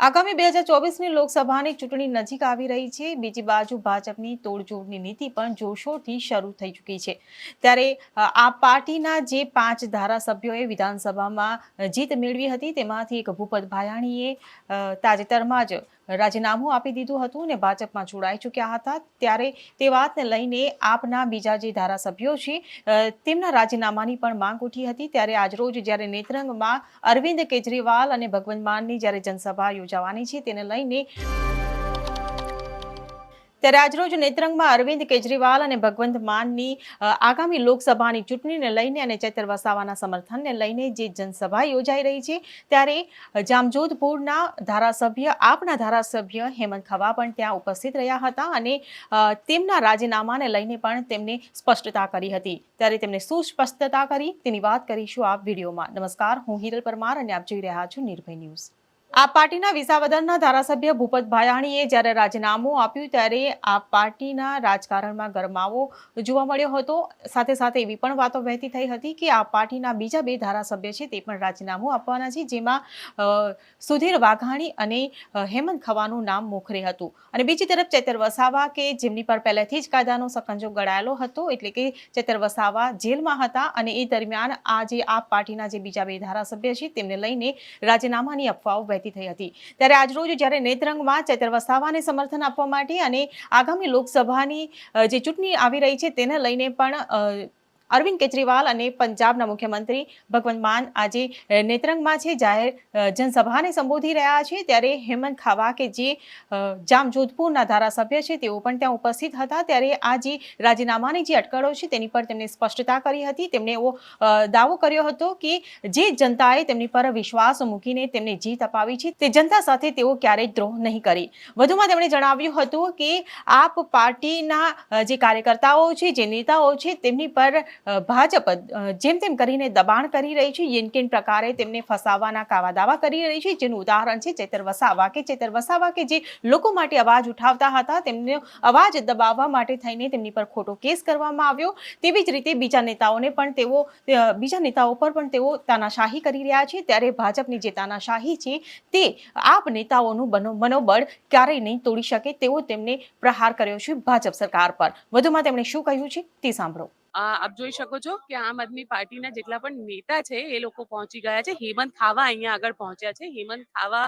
આગામી બે હજાર ચોવીસની લોકસભાની ચૂંટણી નજીક આવી રહી છે. બીજી બાજુ ભાજપની તોડજોડની નીતિ પણ જોશોથી શરૂ થઈ ચૂકી છે. ત્યારે આ પાર્ટીના જે પાંચ ધારાસભ્યોએ વિધાનસભામાં જીત મેળવી હતી, તેમાંથી એક ભૂપત ભાયાણીએ તાજેતરમાં જ રાજીનામું આપી દીધું હતું અને ભાજપમાં જોડાઈ ચૂક્યા હતા. ત્યારે તે વાતને લઈને આપના બીજા જે ધારાસભ્યો છે તેમના રાજીનામાની પણ માંગ ઉઠી હતી. ત્યારે આજરોજ જ્યારે નેત્રંગમાં અરવિંદ કેજરીવાલ અને ભગવંત માનની જ્યારે જનસભા યોજાવાની છે, તેને લઈને ત્યારે આજરોજ નેત્રંગમાં અરવિંદ કેજરીવાલ અને ભગવંત માનની આગામી લોકસભાની ચૂંટણીને લઈને અને ચૈતર વસાવાના સમર્થનને લઈને જે જનસભા યોજાઈ રહી છે, ત્યારે જામજોધપુરના ધારાસભ્ય, આપના ધારાસભ્ય હેમંત ખવા પણ ત્યાં ઉપસ્થિત રહ્યા હતા અને તેમના રાજીનામાને લઈને પણ તેમને સ્પષ્ટતા કરી હતી. ત્યારે તેમને શું સ્પષ્ટતા કરી. તેની વાત કરીશું આ વિડીયોમાં. નમસ્કાર. હું હિરલ પરમાર અને આપ જોઈ રહ્યા છો નિર્ભય ન્યૂઝ. આ પાર્ટીના વિસાવદરના ધારાસભ્ય ભૂપત ભાયાણીએ જ્યારે રાજીનામું આપ્યું ત્યારે આ પાર્ટીના રાજકારણમાં ગરમાવો જોવા મળ્યો હતો. સાથે સાથે એવી પણ વાતો વહેતી થઈ હતી કે આ પાર્ટીના બીજા બે ધારાસભ્ય છે તે પણ રાજીનામું આપવાના છે, જેમાં સુધીર વાઘાણી અને હેમંત ખવાનું નામ મોખરે હતું. અને બીજી તરફ ચેતર વસાવા કે જેમની પર પહેલેથી જ કાયદાનો સકંજો ગળાયેલો હતો એટલે કે ચેતર વસાવા જેલમાં હતા અને એ દરમિયાન આ જે આ પાર્ટીના જે બીજા બે ધારાસભ્ય છે તેમને લઈને રાજીનામાની અફવાઓ વહેતી થઈ હતી. ત્યારે આજરોજ જ્યારે નેત્રંગમાં ચૈતર વસાવાને સમર્થન આપવા માટે અને આગામી લોકસભાની જે ચૂંટણી આવી રહી છે તેને લઈને પણ અરવિંદ કેજરીવાલ અને પંજાબના મુખ્યમંત્રી ભગવંત માન આજે નેત્રંગમાં છે. જાહેર જનસભાને સંબોધી રહ્યા છે. ત્યારે હેમંત ખાવા કે જે જામ જામજોધપુરના ધારાસભ્ય છે, તેઓ પણ ત્યાં ઉપસ્થિત હતા. ત્યારે આ જે રાજીનામાની જે અટકળો છે, તેની પર તેમણે સ્પષ્ટતા કરી હતી. તેમણે એવો દાવો કર્યો હતો કે જે જનતાએ તેમની પર વિશ્વાસ મૂકીને તેમને જીત અપાવી છે, તે જનતા સાથે તેઓ ક્યારેય દ્રોહ નહીં કરી. વધુમાં તેમણે જણાવ્યું હતું કે આપ પાર્ટીના જે કાર્યકર્તાઓ છે, જે નેતાઓ છે, તેમની પર ભાજપ જેમ તેમ કરીને દબાણ કરી રહી છે યેનકેન પ્રકારે તેમને ફસાવાના કાવા દાવા કરી રહી છે, જેનું ઉદાહરણ છે, ચેતર વસાવા કે ચેતર વસાવા કે જે લોકો માટે અવાજ ઉઠાવતા હતા, તેમને અવાજ દબાવવા માટે થઈને તેમની પર ખોટો કેસ કરવામાં આવ્યો. તેવી જ રીતે બીજા નેતાઓને પણ તેઓ બીજા નેતાઓ પર પણ તેઓ તાનાશાહી કરી રહ્યા છે. ત્યારે ભાજપની જે તાનાશાહી છે, તે આપ નેતાઓનું મનોબળ ક્યારેય નહીં તોડી શકે તેવો તેમને પ્રહાર કર્યો છે ભાજપ સરકાર પર. વધુમાં તેમણે શું કહ્યું છે, તે સાંભળો. આપ જોઈ શકો છો કે આમ આદમી પાર્ટીના જેટલા પણ નેતા છે, એ લોકો પહોંચી ગયા છે. હેમંત ખાવા અહીંયા આગળ પહોંચ્યા છે. હેમંત ખાવા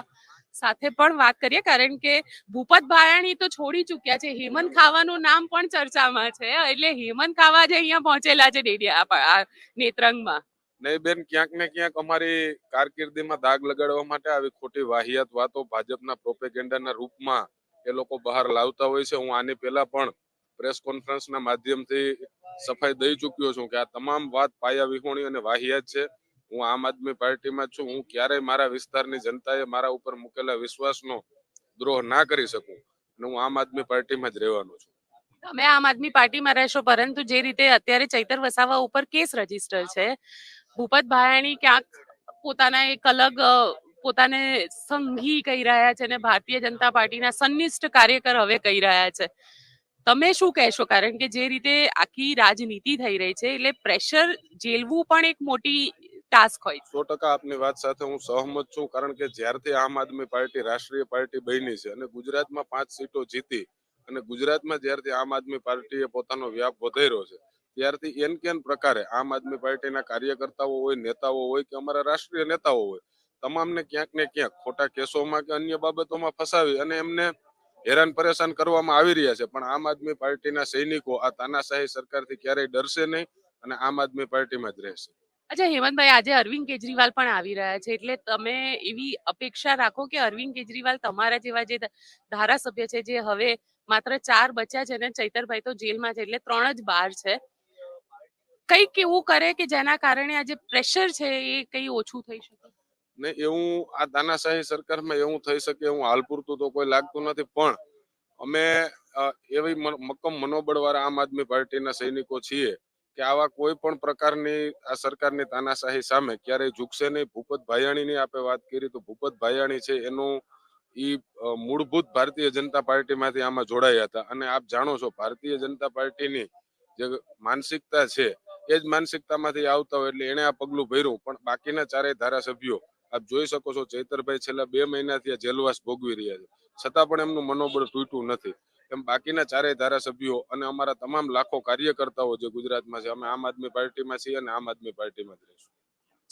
સાથે પણ વાત કરીએ, કારણ કે ભૂપત ભાયાણી તો છોડી ચૂક્યા છે. હેમંત ખાવાનું નામ પણ ચર્ચામાં છે, એટલે હેમંત ખાવા જે અહીંયા પહોંચેલા છે ડેડિયા નેત્રંગમાં. નહીં બેન, ક્યાંક ને ક્યાંક અમારી કારકિર્દીમાં દાગ લગાડવા માટે આવી ખોટી વાહિયાત વાતો ભાજપના પ્રોપેગેન્ડાના રૂપમાં એ લોકો બહાર લાવતા હોય છે. હું આની પહેલા પણ પ્રેસ કોન્ફરન્સના માધ્યમથી સફાઈ દઈ ચૂક્યો છું કે આ તમામ વાત પાયા વિહોણી અને વાહિયાત છે. હું આમ આદમી પાર્ટીમાં છું. હું ક્યારેય મારા વિસ્તારની જનતાએ મારા ઉપર મૂકેલા વિશ્વાસનો દ્રોહ ના કરી શકું અને હું આમ આદમી પાર્ટીમાં જ રહેવાનો છું. તમે આમ આદમી પાર્ટીમાં રહેશો, પરંતુ જે રીતે અત્યારે ચૈતર વસાવા ઉપર કેસ રજિસ્ટર છે, ભૂપત ભાયાણી ક્યાંક પોતાના એક અલગ પોતાને સંઘી કહી રહ્યા છે અને ભારતીય જનતા પાર્ટીના સન્નિષ્ઠ કાર્યકર હવે કહી રહ્યા છે. તમે શું કહેશો? કારણ કે જે રીતે આખી રાજનીતિ થઈ રહી છે, એટલે પ્રેશર ઝેલવું પણ એક મોટી ટાસ્ક હોય સો ટકા આપની વાત સાથે હું સહમત છું, કારણ કે જ્યારથી આમ આદમી પાર્ટી, રાષ્ટ્રીય પાર્ટી બની છે અને ગુજરાતમાં પાંચ સીટો જીતી અને ગુજરાતમાં જ્યારથી આમ આદમી પાર્ટીએ પોતાનો વ્યાપ વધાર્યો છે, ત્યારથી એન કેન પ્રકારે આમ આદમી પાર્ટીના કાર્યકર્તાઓ હોય, નેતાઓ હોય કે અમારા રાષ્ટ્રીય નેતાઓ હોય, તમામને ક્યાંક ને ક્યાંક ખોટા કેસોમાં કે અન્ય બાબતોમાં ફસાવી અને એમને હેરાન પરેશાન કરવામાં આવી રહ્યા છે, પણ આમ આદમી પાર્ટીના સૈનિકો આ તાનાશાહી સરકારથી ક્યારેય ડરશે નહીં અને આમ આદમી પાર્ટીમાં જ રહેશે. અચ્છા, હેમંતભાઈ, આજે અરવિંદ કેજરીવાલ પણ આવી રહ્યા છે, એટલે તમે એવી અપેક્ષા રાખો કે અરવિંદ કેજરીવાલ તમારા જેવા જે ધારાસભ્ય છે, જે હવે માત્ર ચાર બચ્યા છે ને ચૈતરભાઈ તો જેલમાં છે, એટલે ત્રણ જ બાર છે. કંઈક એવું કરે કે જેના કારણે આજે પ્રેશર છે એ કઈ ઓછું થઈ શકે? ને એવું આ તાનાશાહી સરકારમાં એવું થઈ શકે, એવું હાલ પૂરતું તો કોઈ લાગતું નથી. પણ અમે એવી મક્કમ મનોબળ વાળા આમ આદમી પાર્ટીના સૈનિકો છીએ કે આવા કોઈ પણ પ્રકારની આ સરકારની તાનાશાહી સામે ક્યારેય ઝૂકશે નહીં. ભૂપત ભાયાણીની આપણે વાત કરી તો ભૂપત ભાયાણી છે એનું ઈ મૂળભૂત ભારતીય જનતા પાર્ટીમાંથી આમાં જોડાયા હતા. અને આપ જાણો છો ભારતીય જનતા પાર્ટીની જે માનસિકતા છે, એ જ માનસિકતામાંથી આવતા હોય એટલે એણે આ પગલું ભર્યું. પણ બાકીના ચારેય ધારાસભ્યો આપ જોઈ શકો છો ચૈતરભાઈ છેલ્લા બે મહિનાથી આ જેલવાસ ભોગવી રહ્યા છે. છતાં પણ એમનું મનોબળ તૂટ્યું નથી. એમ બાકીના ચારેય ધારાસભ્યો અને અમારા તમામ લાખો કાર્યકર્તાઓ જે ગુજરાતમાં છે અમે આમ આદમી પાર્ટીમાં છીએ અને આમ આદમી પાર્ટીમાં જ રહીશું.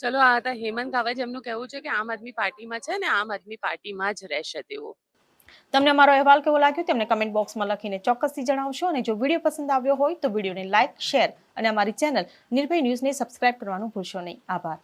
ચલો આ હતા હેમંત કાવજ એમનું કહેવું છે કે આમ આદમી પાર્ટીમાં છે ને આમ આદમી પાર્ટીમાં જ રહેશે તેઓ. તમને અમારો અહેવાલ કેવો લાગ્યો તેમને કમેન્ટ બોક્સમાં લખીને ચોક્કસથી જણાવશો અને જો વીડિયો પસંદ આવ્યો હોય તો વિડીયોને લાઇક શેર અને અમારી ચેનલ નિર્ભય ન્યૂઝને સબસ્ક્રાઇબ કરવાનું ભૂલશો નહીં. આભાર.